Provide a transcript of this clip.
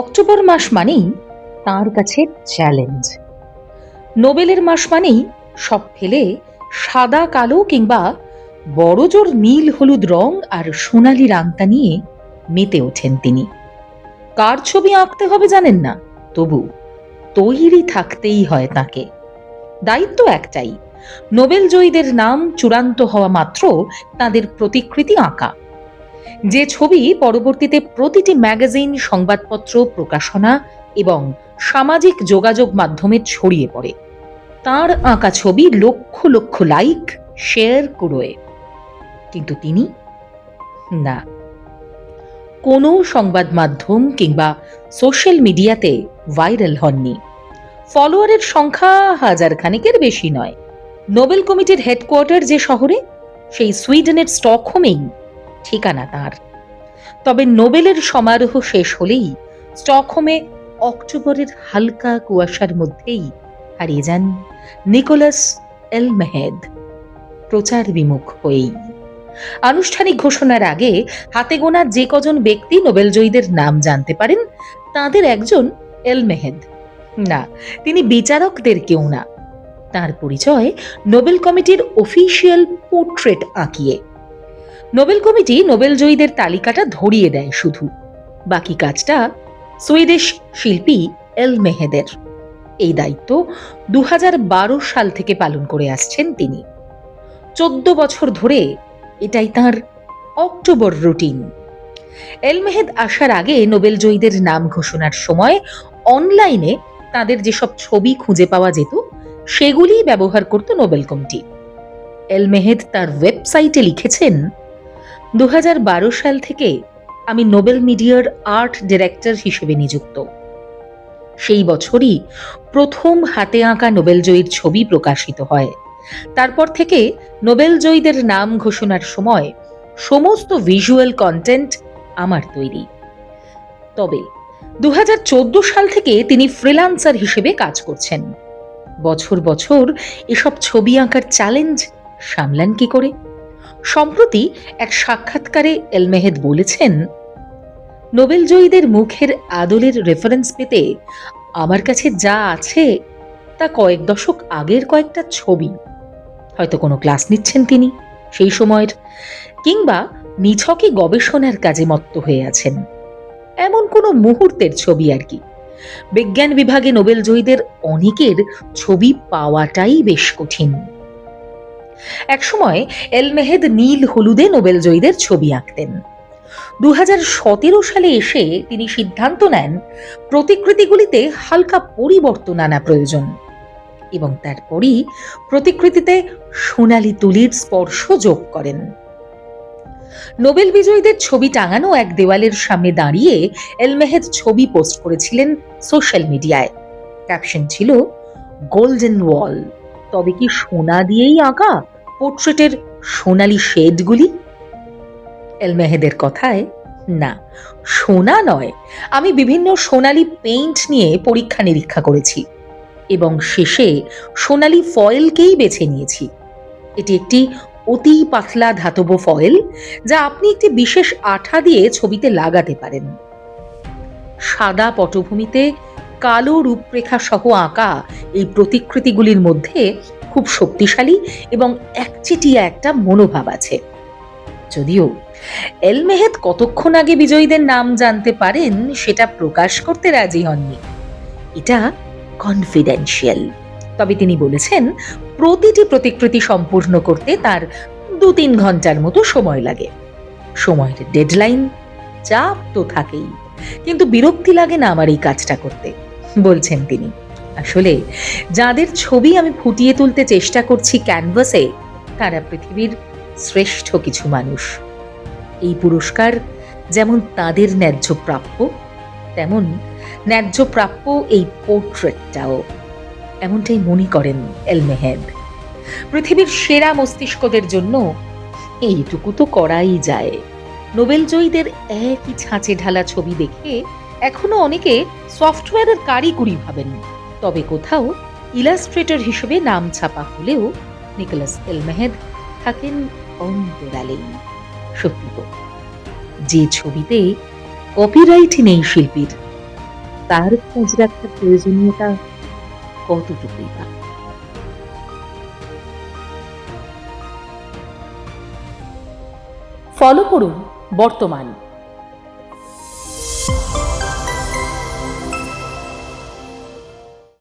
October মাস মানেই তার কাছে চ্যালেঞ্জ নোবেলের মাস মানেই সব ফেলে সাদা, কালো কিংবা বড়জোর নীল, হলুদ রং আর সোনালি রাংতা নিয়ে মেতে ওঠেন তিনি। কার ছবি আঁকতে হবে জানেন না, তবু তৈরি থাকতেই হয় তাকে। দায়িত্ব একটাই, নোবেল জয়ীদের নাম চূড়ান্ত হওয়া মাত্র তাদের প্রতিকৃতি আঁকা। যে ছবি পরবর্তীতে প্রতিটি ম্যাগাজিন, সংবাদপত্র, প্রকাশনা এবং সামাজিক যোগাযোগ মাধ্যমে ছড়িয়ে পড়ে। তার আঁকা ছবি লক্ষ লক্ষ লাইক, শেয়ার কুড়োয়। কিন্তু তিনি? না। কোনো সংবাদ মাধ্যম কিংবা সোশ্যাল মিডিয়াতে ভাইরাল হননি। ফলোয়ারের সংখ্যা হাজার খানেকের বেশি নয়। নোবেল কমিটির হেডকোয়ার্টার যে শহরে, সেই সুইডেনের স্টকহোমেই ঠিকানা তার। তবে নোবেলের সমারোহ শেষ হলেই স্টকহোমে অক্টোবরের হালকা কুয়াশার মধ্যেই হারিয়ে যান নিকোলাস এল মেহেদ প্রচার বিমুখ হয়েই। আনুষ্ঠানিক ঘোষণার আগে হাতে গোনা যে কজন ব্যক্তি নোবেল জয়ীদের নাম জানতে পারেন, তাদের একজন এল মেহেদ না, তিনি বিচারকদের কেউ না। তার পরিচয় নোবেল কমিটির অফিসিয়াল পোর্ট্রেট আঁকিয়ে। নোবেল কমিটি নোবেল জয়ীদের তালিকাটা ধরিয়ে দেয় শুধু। বাকি কাজটা সুইডিশ শিল্পী এল মেহেদের। এই দায়িত্ব দু হাজার বারো সাল থেকে পালন করে আসছেন তিনি। চোদ্দ বছর ধরে এটাই তার অক্টোবর রুটিন। এল মেহেদ আসার আগে নোবেল জয়ীদের নাম ঘোষণার সময় অনলাইনে তাদের যেসব ছবি খুঁজে পাওয়া যেত, সেগুলিই ব্যবহার করত নোবেল কমিটি। এল মেহেদ তার ওয়েবসাইটে লিখেছেন দু হাজার বারো সাল থেকে আমি নোবেল মিডিয়ার আর্ট ডিরেক্টর হিসেবে নিযুক্ত। সেই বছরই প্রথম হাতে আঁকা নোবেল জয়ীর ছবি প্রকাশিত হয়। তারপর থেকে নোবেল জয়ীদের নাম ঘোষণার সময় সমস্ত ভিজুয়াল কন্টেন্ট আমার তৈরি। তবে দু হাজার চোদ্দ সাল থেকে তিনি ফ্রিল্যান্সার হিসেবে কাজ করছেন। বছর বছর এসব ছবি আঁকার চ্যালেঞ্জ সামলান কি করে? সম্প্রতি এক সাক্ষাৎকারে এলমেহেদ বলেছেন, নোবেল জয়ীদের মুখের আদলের রেফারেন্স পেতে আমার কাছে যা আছে তা কয়েক দশক আগের কয়েকটা ছবি। হয়তো কোনো ক্লাস নিচ্ছেন তিনি সেই সময়ের, কিংবা নিছকে গবেষণার কাজে মত্ত হয়ে আছেন। এমন কোনো মুহূর্তের ছবি আর কি। বিজ্ঞান বিভাগে নোবেল জয়ীদের অনেকের ছবি পাওয়াটাই বেশ কঠিন। একসময় এল মেহেদ নীল হলুদে নোবেল জয়ীদের ছবি আঁকতেন। দু হাজার সতেরো সালে এসে তিনি সিদ্ধান্ত নেন, প্রতিকৃতিগুলিতে হালকা পরিবর্তন আনা প্রয়োজন এবং তারপরই প্রতিকৃতিতে সোনালি তুলির স্পর্শ যোগ করেন। নোবেল বিজয়ীদের ছবি টাঙানো এক দেওয়ালের সামনে দাঁড়িয়ে এলমেহেদ ছবি পোস্ট করেছিলেন সোশ্যাল মিডিয়ায়। ক্যাপশন ছিল, গোল্ডেন ওয়াল তবে কি সোনা দিয়েই আঁকা? পোর্ট্রেটের সোনালি শেডগুলি? এলমেহেদের কথায়, না, সোনা নয়, আমি বিভিন্ন সোনালি পেইন্ট নিয়ে পরীক্ষা নিরীক্ষা করেছি এবং শেষে সোনালি ফয়েলকেই বেছে নিয়েছি। এটি একটি অতি পাতলা ধাতব ফয়েল যা আপনি একটি বিশেষ আঠা দিয়ে ছবিতে লাগাতে পারেন। সাদা পটভূমিতে কালো রূপরেখা সহ আঁকা এই প্রতিকৃতিগুলির মধ্যে খুব শক্তিশালী এবং একচেটিয়া একটা মনোভাব আছে। যদিও এল মেহেদ কতক্ষণ আগে বিজয়ীদের নাম জানতে পারেন সেটা প্রকাশ করতে রাজি হননি। এটা কনফিডেন্সিয়াল তবে তিনি বলেছেন, প্রতিটি প্রতিকৃতি সম্পূর্ণ করতে তার দু তিন ঘণ্টার মতো সময় লাগে। সময়ের ডেডলাইন চাপ তো থাকেই। কিন্তু বিরক্তি লাগে না আমার এই কাজটা করতে, বলছেন তিনি। আসলে যাদের ছবি আমি ফুটিয়ে তুলতে চেষ্টা করছি ক্যানভাসে, তারা পৃথিবীর শ্রেষ্ঠ কিছু মানুষ। এই পুরস্কার যেমন তাদের ন্যায্য প্রাপ্য, তেমন ন্যায্য প্রাপ্য এই পোর্ট্রেটটাও। এমনটাই মনে করেন এলমেহেদ। পৃথিবীর সেরা মস্তিষ্কদের জন্য এইটুকু তো করাই যায়। নোবেল জয়ীদের একই ছাঁচে ঢালা ছবি দেখে এখনও অনেকে সফটওয়্যারের কারিগরি ভাবেন। তবে কোথাও ইলাস্ট্রেটর হিসেবে নাম ছাপা হলেও নিকোলাস এলমেহেদ থাকেন অন্তরালেই সত্যি যে ছবিতে কপিরাইট নেই শিল্পীর, তার খোঁজ রাখার প্রয়োজনীয়তা কতটুকুই বা? ফলো করুন বর্তমান